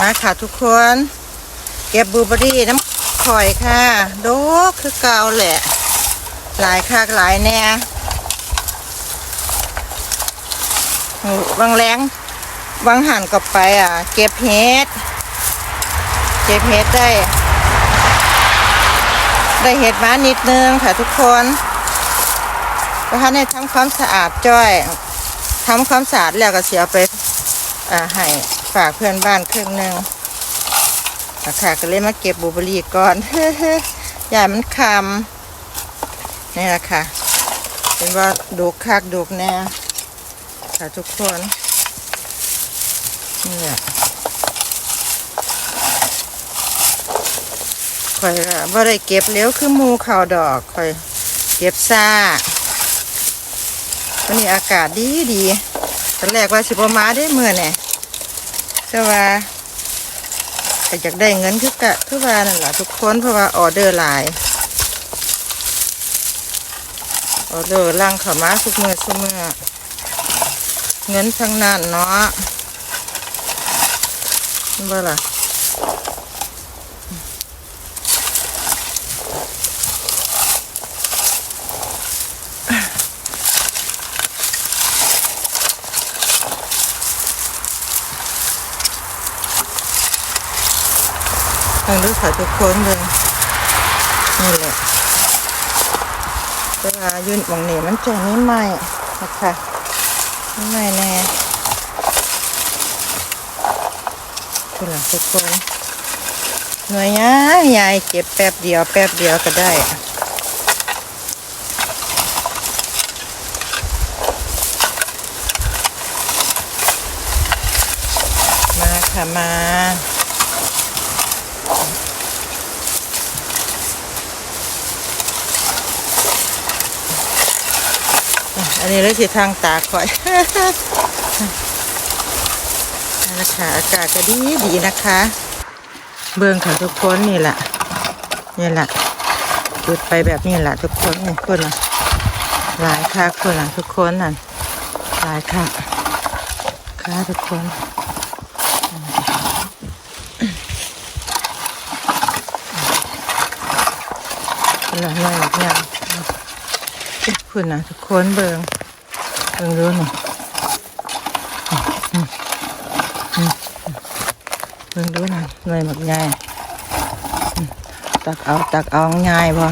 มาค่ะทุกคน เก็บบลูเบอรี่น้ำข่อยค่ะโดกคือเกาแหละ หลายคักหลายแน่โอ้บางแรงบางหันก็ไปอะ เก็บเห็ดเก็บเห็ดได้ ได้เห็ดมานิดนึงค่ะทุกคนก็ท่านให้ทำความสะอาดจ้อยทำความสะอาดแล้วก็เสียไปอ่าให้ ฝากเพื่อนบ้านครึ่งหนึ่งอะค่ะก็เลยมาเก็บบูเบอรี่ก่อนอย่มันคำนี่แหละค่ะ เป็นว่าดูคักดูกแน่ค่ะทุกคนนี่แหละคอยก็บ่ได้เก็บเร็วคือมูเขาดอกคอยเก็บซ่าวันนี้อากาศดีดีตอนแรกว่าสิบมาได้เมื่อเนี่ย แต่ว่าแต่อยากได้เงินคือกะคือว่านั่นแหละทุกคนเพราะว่าออเดอร์หลายออเดอร์ล่างขามาทุกมือทุกมือเงินทั้งนั้นเนาะนี่บ่ล่ะ ทางดูค่ะทุกคนเลยนี่แหละเวลายืนหมองนี้มันจะไม่ไหมนะคะไม่ไหมแน่คุณหลังทุกคนหน่วยยายยายเก็บแป๊บเดียวแป๊บเดียวก็ได้มาค่ะมา อันนี้เลยสิทางตาคอยนะคะอากาศก็ดีดีนะคะ เบื้องค่ะทุกคนนี่แหละนี่แหละจุดไปแบบนี้แหละทุกคนนี่คนละหลายค่ะคนละทุกคนนั่นหลายค่ะค่ะทุกคนคนละหน่อยแบบนี้ คุณนะทุกคนเบิงเบิงรู้หน่อยเบิงรู้หน่อยหน่วยหมดง่ายตักเอาตักเอาง่ายบ่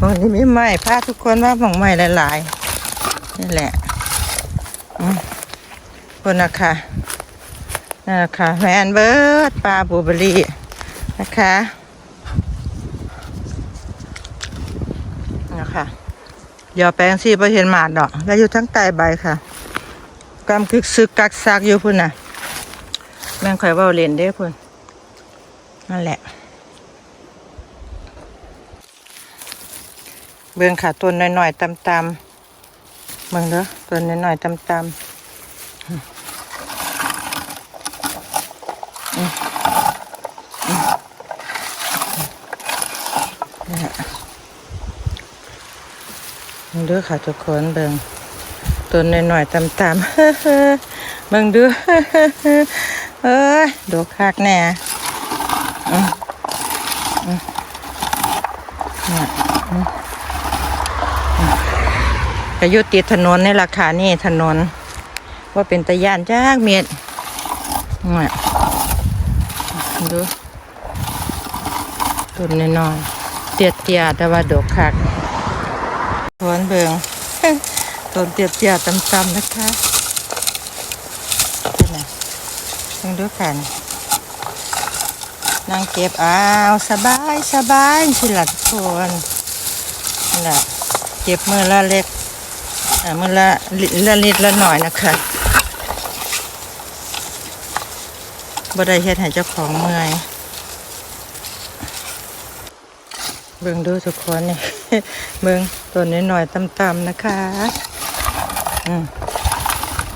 บางทีไม่ไหม้พาทุกคนว่าบางไหม้หลายๆนี่แหละอืมคนนะคะนั่นแหละค่ะแมนเบิร์ดปลาบูเบอรี่นะคะ นะคะเดี๋ยวแปลงสีไปเห็นหมาดดอกแล้วอยู่ทั้งใต้ใบค่ะกำคึกซึกกักซักอยู่พุ่นน่ะแม่งข่อยว่าเล่นเด้พุ่นนั่นแหละ เบื้องขาต้นน้อยๆตำๆเบิ่งเด้อต้นน้อยๆตำๆบิ่งเด้อค่ะทุกคนเบิ่งต้นหน่อยๆตำๆเบิ่งเด้อเอ้ยดอกคักแน่อืมอืมเนี่ยอืมอืมก็ยู่ติถนนในราคานี่ถนน ว่าเป็นตะย่านจ้ากเม็ดเนี่ยดูต้นน้อยๆเตี้ยๆแต่ว่าดอกคัก สวนเบิงต้นเตียบเตียตำๆนะคะเป็นไงต้องดูกันนางเก็บอ้าวสบายสบายสิลัดคนนั่นแหละเก็บมือละเล็กมือละละลิตรละหน่อยนะคะบ่ได้เฮ็ดให้เจ้าของเมื่อยเบิ่งดูทุกคนนี่เบิ่ง ตัวนี้หน่อยๆต่ำๆนะคะอืม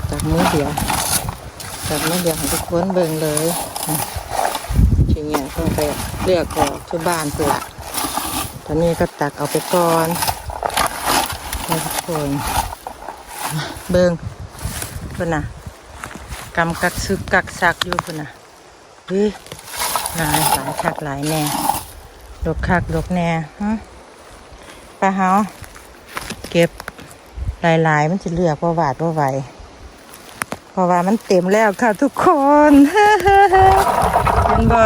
ตักมือเดียวตักมือเดียวให้ทุกคนเบิ่งเลยทีนี้ต้องไปเลือกออกที่บ้านเปล่าตอนนี้ก็ตักเอาไปก่อนให้ทุกคนเบิ่งเพิ่นน่ะกำกักซึกกักซักอยู่พุ่นน่ะเฮ้ยหลายหลายคักหลายแน่ดกคักดกแน่ฮะปลาเฮา เก็บหลายๆ มันจะเลือกว่าวาดว่าไหวเพราะว่ามันเต็มแล้วค่ะทุกคนเห็นบ่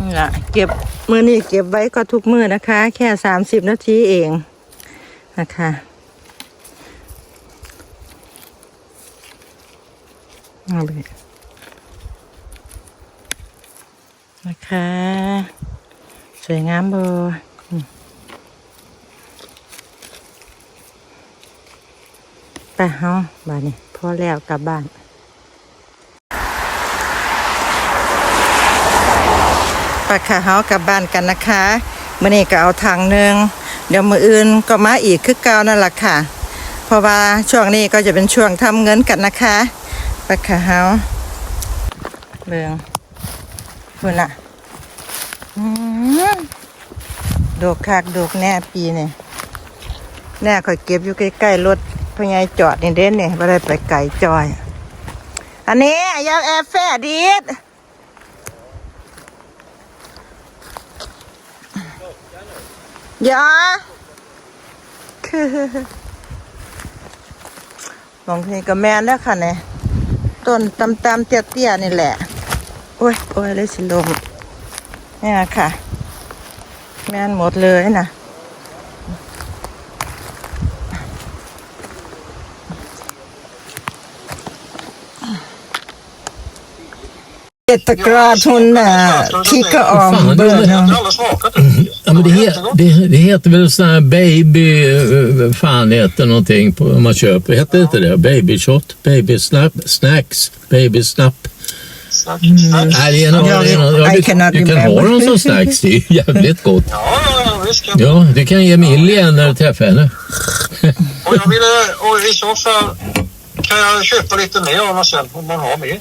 นี่ะเก็บมือนี่เก็บไว้ก็ทุกมือนะคะ แค่สามสิบนาทีเองนะคะเอาไปนะคะ วยงามเบอร์ไปเฮาบ้านนี้พอแล้วกลับบ้านไปค่ะเฮากลับบ้านกันนะคะมื่อนี้ก็เอาทางหนึ่งเดี๋ยวมืออื่นก็มาอีกคือเก่านั่นแหละค่ะ เพราะว่าช่วงนี้ก็จะเป็นช่วงทำเงินกันนะคะไปค่ะเฮาเบืองคุณน่อืม ดอกคากดอกแน่ปีนี่แน่คอยเก็บอยู่ใกล้ๆรถพญายจอดนี่เด่นเนี่ไม่ได้ไปไก่จอย อันนี้ยาแอร์แฟดีด Ja. คือบางทีก็แมนแล้วค่ะเนี่ยต้นตำตำๆเตี้ยๆนี่แหละ โอ้ยโอ้ยเลยสิลม เนี่ยค่ะ แม่นหมดเลยนะเจตกราทุนน่ะคิกก็ออมเบื่อเนาะ Jag har aldrig smakat det. Ja, men det, he, Jättegott. det, det heter väl sån här baby... eh, Fan det heter någonting på, om man köper. Heter inte det? Baby shot? Baby snap, snacks? Baby snap? Mm. det Ja, det någon, ja, I du, cannot du kan ha dem som snacks. Det är ju jävligt gott. Ja, ja, ja, visst kan Ja, du kan ge Millie en när du träffar henne. Och jag ville, och i så fall kan jag köpa lite mer av dem sen om man har mer.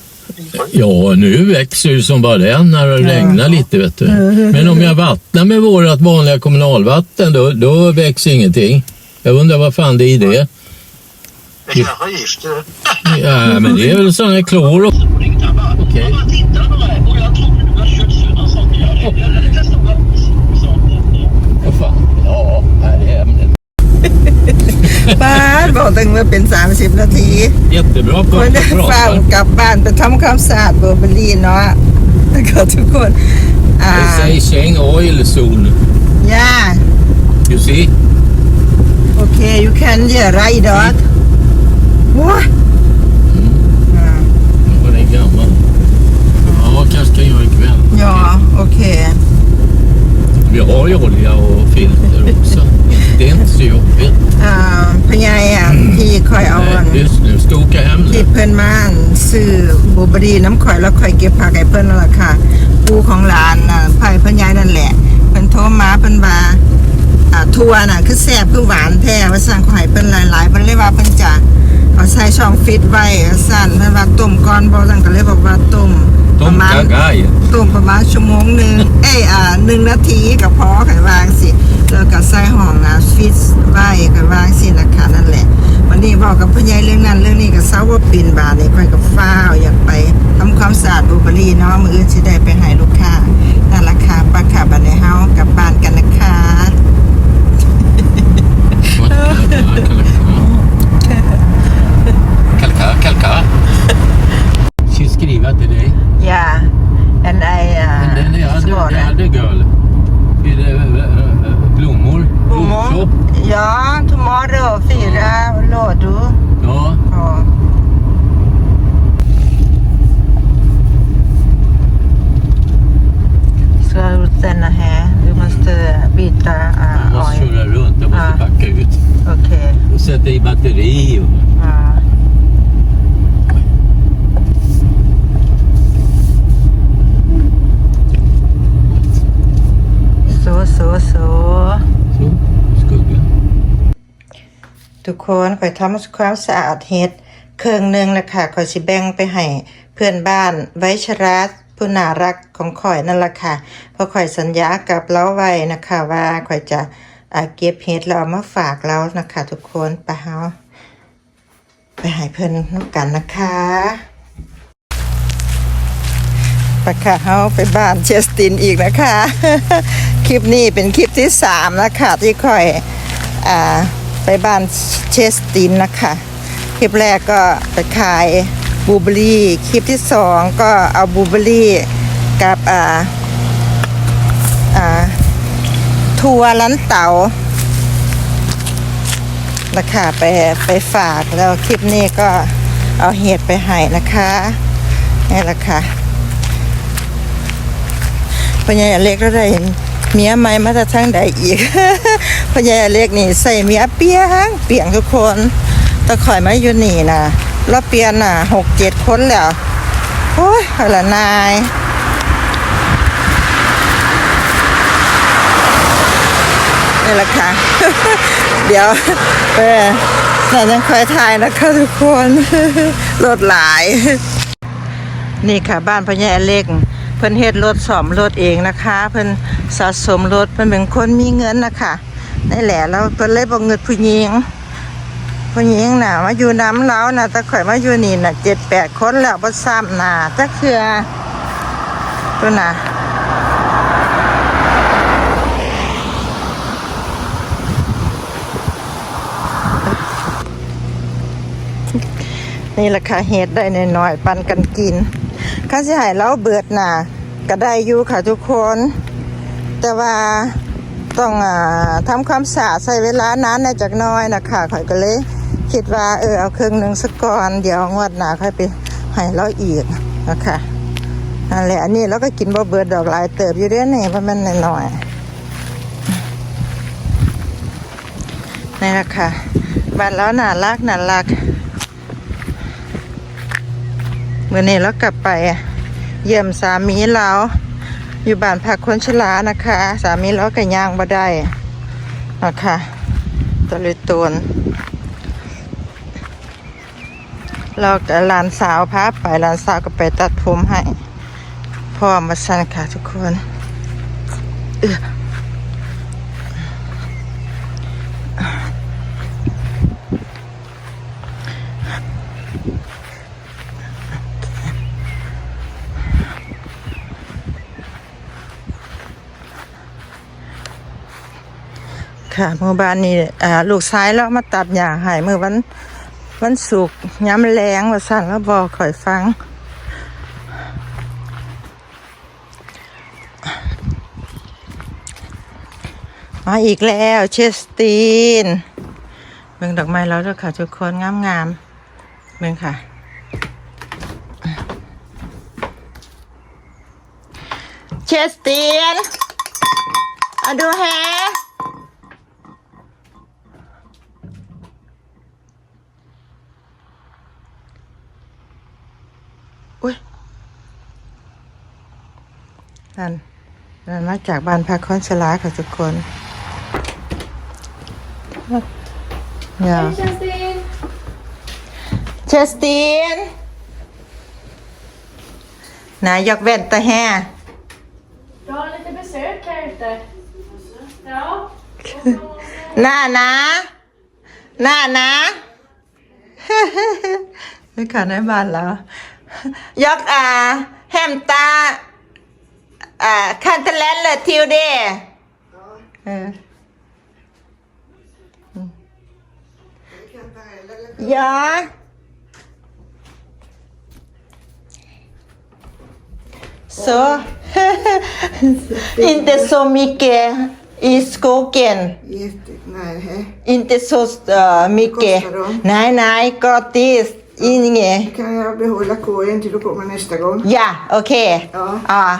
Ja, nu växer ju som bara den när det regnar lite vet du. Men om jag vattnar med vårat vanliga kommunalvatten då, då växer ingenting. Jag undrar vad fan det är i det. Det kanske är gift. det. Ja, men det är väl sån här klor och... Okej. Vad fan? Ja, här är ämnet. ป้าดบอกตั้งว่าเป็น 30 นาที Jättebra คน på จะ att ฟัง prata. กลับบ้านไปทำความสะอาดเบอร์เบอรี่เนาะแล้วก็ทุกคนอ่า Det säger Cheng Oil Zone. ย่า You see? โอเค you can yeah right dog ว้าอ่า Vad är gammal? Ja, kanske kan göra ikväll. ja โอเค Vi har ju olja och filter också. Det är inte så jobbigt. อ่าพญายอะที่คอยเอาอัน Nej, just nu. Ska åka hem ที่เพื่อนมานซื้อบูเบอรี่น้ำข่อยแล้วข่อยเก็บผักให้เพิ่นนั่นแหละค่ะปูของหลานน่ะไผ่เพิ่นยายนั่นแหละเพิ่นโทรมาเพิ่นว่าอ่าทัวน่ะคือแซ่บคือหวานแท้ว่าสั่งข่อยเพิ่นหลายๆเพิ่นเลยว่าเพิ่นจะเอาใส่ช่องฟิตไว้สั่นเพิ่นว่าต้มก้อนบอสั่งก็เลยบอกว่าต้ม ประ De มาณ kagar ju. ต้มประมาณชั่วโมงหนึ่งเอ้ยอ่าหนึ่งนาทีก็พอไข่วางสิแล้วก็ใส่ห้องอะฟิตไว้ไข่วางสินะคะนั่นแหละวันนี้บอกกับพ่อใหญ่เรื่องนั้นเรื่องนี้ก็เศร้าว่าปีนบานนี่ค่อยกับฟ้าวอยากไปทำความสะอาดบูเบอรี่เนาะมืออื่นสิได้ไปให้ลูกค้านั่นราคาปลาขาบันในเฮากลับบ้านกันนะคะ Vad Kalka, kalka. Ska skriva till dig. อย่า and I Men den är hade, det hade girl. Är det äh, äh, blommor? Blomshop? Ja, tomorrow fyra lådor. Ja. Ja. Ska du stanna här? Du måste byta Jag uh, måste oil. köra runt, jag måste Ja. backa ut. Okej. Och sätta i batteri. Och... Ja. Så, så, så. Så, skugga. ทุก คนคอยทำความสะอาดเฮ็ดเครื่องหนึ่งนะคะคอยสิแบ่งไปให้เพื่อนบ้านไว้ชราผู้น่ารักของข่อยนั่นแหละค่ะเพราะข่อยสัญญากับเราไว้นะคะว่าข่อยจะเก็บเฮ็ดแล้วเอามาฝากเรานะคะทุกคนไปเฮาไปหายเพื่อนนกันนะคะไปค่ะเฮาไปบ้านเชสตินอีกนะคะ คลิปนี้เป็นคลิปที่สามนะคะที่คอยอ่า ไปบ้านเชสตินนะคะ คลิปแรกก็ไปขายบูเบอรี่ คลิปที่สองก็เอาบูเบอรี่กับอ่าอ่าทัวร์ร้านเต๋าราคาไปไปฝากแล้วคลิปนี้ก็เอาเห็ดไปให้นะคะนี่แหละค่ะพ่อใหญ่อเล็กก็ได้เห็น เมียใหม่มาจากทางใดอีกพ่อใหญ่เล็กนี่ใส่เมียเปียง เปียงทุกคนตะข่อยมาอยู่นี่นะเราเปลี่ยนน่ะหกเจ็ดคนแล้วโอ้ยอาละนายนี่แหละค่ะ เดี๋ยวเออเรายังคอยถ่ายนะคะทุกคนรถหลาย นี่ค่ะบ้านพญาเล็ก เพิ่นเฮ็ดรถสอมรถเองนะคะ เพิ่นสะสมรถเพิ่นเป็นคนมีเงินนะคะนี่แหละแล้วเพิ่นเลยบอกเงินผู้หญิงผู้หญิงน่ะมาอยู่น้ำเล้าน่ะแต่ข่อยมาอยู่นี่น่ะเจ็ดแปดคนแล้วบ่ซ้ำน่ะจักเคือตัวน่ะนี่แหละค่ะเฮ็ดได้น้อยๆปันกันกิน ข้าสิหายเราเบิดน่ะก็ได้อยู่ค่ะทุกคน แต่ว่าต้องอ่าทำความสะอาดใช้เวลานานในจากน้อยนะคะข่อยก็เลยคิดว่าเออเอาเครื่องหนึ่งสักก่อนเดี๋ยวงวดหน้าค่อยไปให้เราอีกนะคะนั่นแหละอันนี้เราก็กินบ่เบิดดอกลายเติบอยู่เด้อนี่เพราะมันน้อยๆนี่แหละค่ะบ้านเราน่ารักน่ารัก เมื่อนี้เรากลับไปเยี่ยมสามีเราอยู่บ้านพักคนชรานะคะ สามีเราก็ย่างบ่ได้นะคะตะลุยตวนเรากับหลานสาวพาไปหลานสาวก็ไปตัดผมให้พ่อมาสั่นค่ะทุกคนเออ ค่ะเมื่อบ้านนี้อ่าลูกชายเรามาตัดหญ้าให้เมื่อวันวันศุกร์ย้ำแรงว่าสั่นแล้วบอกข่อยฟัง มาอีกแล้วเชสตีนเบิ่งดอกไม้แล้วด้วยค่ะทุกคนงามงามๆเบิ่งค่ะ เชสตีนเอาดูแฮ นั่นนั่นมาจากบ้านพักคอนชลาค่ะทุกคนเนี่ย Kerstin! เชสตีนนายกเว้นตะแฮ Jag har lite besök här ute. Ja. หน้านะหน้านะไม่ขาในบ้านแล้วยกอ่าแฮมตา อ่าคันเทเลนเลยทิวเดเอออยา så inte så mycket i skogen Jätte, nej, hej. Inte så uh, mycket. Kostar de? Nej, nej, gratis. Inget. Kan jag behålla korgen till du kommer nästa gång? Ja, okej. Ja. Ja.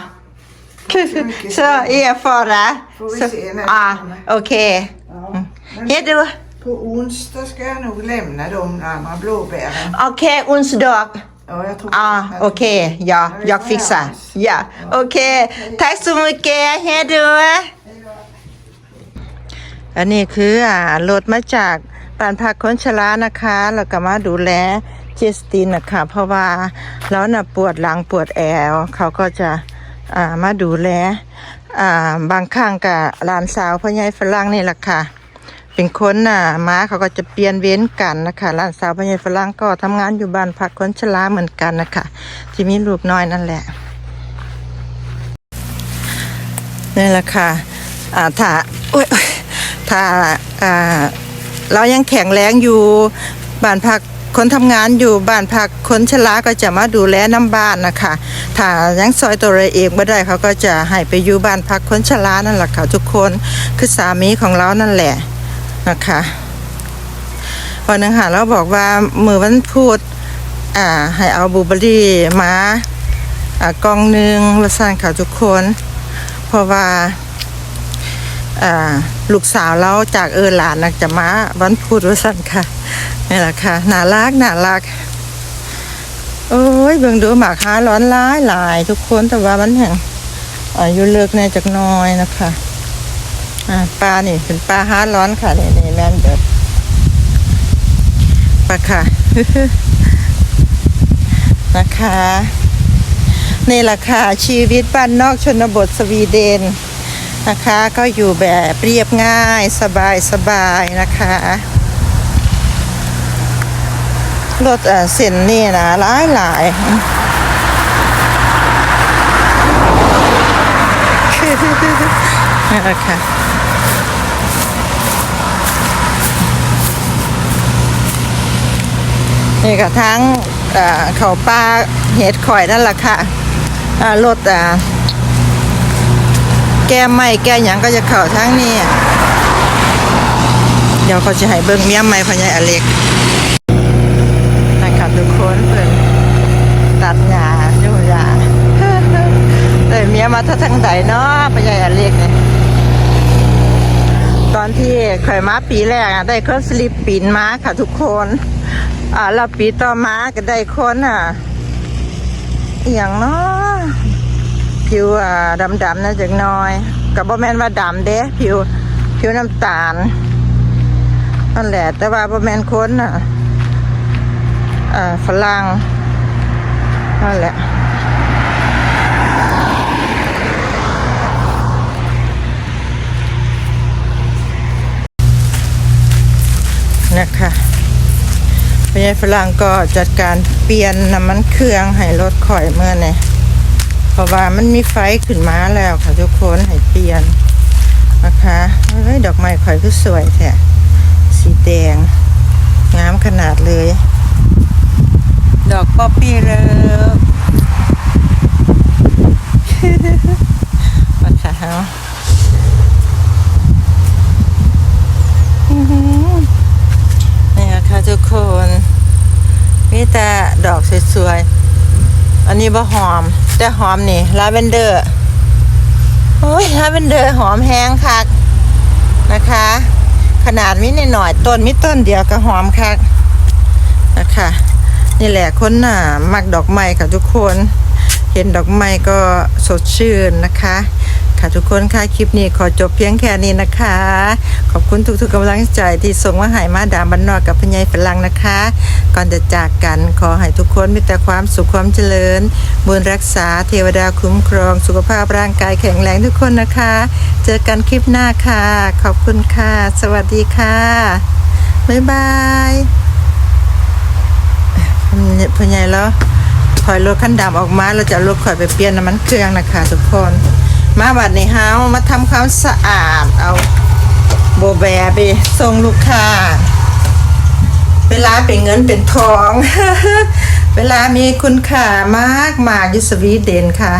Så mycket. Så erfara. Får vi Så- se när det Ja, kommer. okej. Ja. Men Hej då. på onsdag ska jag nog lämna de andra blåbären. Okej, onsdag. Ja, jag tror Ja, att- okej. Ja, vi jag får fixar. höras. Ja, okej. Tack så mycket. Hej då. อันนี้คืออ่ารถมาจากบ้านพักคนชรานะคะ แล้วก็มาดูแลเจสตินนะคะเพราะว่าแล้วน่ะปวดหลังปวดแอวเขาก็จะ อ่ามาดูแลอ่าบางครั้งกับหลานสาวพ่อใหญ่ฝรั่งนี่แหละค่ะ เป็นคนน่ะม้าเขาก็จะเปลี่ยนเว้นกันนะคะหลานสาวพญายฝรั่งก็ทำงานอยู่บ้านพักคนชราเหมือนกันนะคะที่มีลูกน้อยนั่นแหละนี่แหละค่ะอ่าถ้าโอ๊ยโอ๊ยถ้าอ่าเรายังแข็งแรงอยู่บ้านพัก คนทำงานอยู่บ้านพักคนชราก็จะมาดูแลน้ำบ้านนะคะ ถ้ายังซอยตัวเองไม่ได้เขาก็จะให้ไปอยู่บ้านพักคนชรานั่นแหละค่ะทุกคนคือสามีของเรานั่นแหละนะคะวันนึงค่ะเราบอกว่ามือวันพูดอ่าให้เอาบลูเบอรรี่มาอ่ากองหนึ่งว่าสั่นค่ะทุกคน เพราะว่า ลูกสาวเราจากเออหลานนะจะมาวันพูดว่าสั่นค่ะนี่แหละค่ะน่ารักน่ารักโอ้ยเบิ่งดูหมากหาร้อนร้ายหลาย ทุกคนแต่ว่ามันแห่งอายุเลิกแน่จักน้อยนะคะอ่าปลานี่เป็นปลาฮาร้อนค่ะนี่นี่แม่นเด็ดปลาค่ะนะคะนี่แหละค่ะชีวิตบ้านนอกชนบทสวีเดน นะคะก็อยู่แบบเรียบง่ายสบายสบายนะคะรถเอ่อเส้นนี่นะหลายหลายนี่แหละคะนี่ก็ทั้งเขาปลาเห็ดข่อยนั่นแหละค่ะรถอ่า แก้ไม่แก้หยังก็จะเข่าทั้งนี้ เดี๋ยวเขาจะให้เบิ้งเมียไม่พอใหญายอเล็กนะคะทุกคนเพิ่นตัดหญ้าอยู่หญ้าได้เมียมาถ้าทางใดเนาะพอใหญายอเล็กเนี่ยตอนที่เคยมาปีแรกอะได้คนสลิปปินมาค่ะทุกคน อ่าแล้วปีต่อมาก็ได้คนอะอหย่างเนาะ ผิวอ่าดำๆนะจักน้อยกับบ่แม่นว่าดำเด้ผิวผิวน้ำตาลนั่นแหละ แต่ว่าบ่แม่นคนอะฝรั่งนั่นแหละนะคะพยาฝรั่งก็จัดการเปลี่ยนน้ำมันเครื่องให้รถข่อยเมื่อเนี่ยเพ ราะว่ามันมีไฟขึ้นมาแล้วค่ะทุกคนให้เปลี่ยนนะคะเฮ้ยดอกไม้ข่อยก็สวยแท้สีแดงงามขนาดเลย ดอกป๊อปปี้เลิฟนะคะเฮานี่ค่ะทุกคนมีแต่ดอกสวยๆ อันนี้บะหอม แต่หอมนี่ลาเวนเดอร์โอ้ยลาเวนเดอร์หอมแห้งคักนะคะ ขนาดมีนหน่อยต้นมิต้นเดียวก็หอมคักนะคะนี่แหละคนน่ะมักดอกไม้ค่ะทุกคน เห็นดอกไม้ก็สดชื่นนะคะ ค่ะทุกคนค่ะคลิปนี้ขอจบเพียงแค่นี้นะคะ ขอบคุณทุกๆกำลังใจที่ส่งมาให้มาดามบันนอกกับพญายฝรั่งนะคะ ก่อนจะจากกันขอให้ทุกคนมีแต่ความสุขความเจริญ บุญรักษาเทวดาคุ้มครอง สุขภาพร่างกายแข็งแรงทุกคนนะคะ เจอกันคลิปหน้าค่ะ ขอบคุณค่ะ สวัสดีค่ะบ๊ายบายพญายแล้วถอยรถคันดำออกมาเราจะรถข่อยไปเปลี่ยนน้ำมันเครื่องนะคะ ทุกคน มาบัดนี้เฮามาทำความสะอาด เอาโบแบไปส่งลูกค้า เวลาเป็นเงินเป็นทอง เวลามีคุณค่ามากมากอยุสวีเดนค่ะ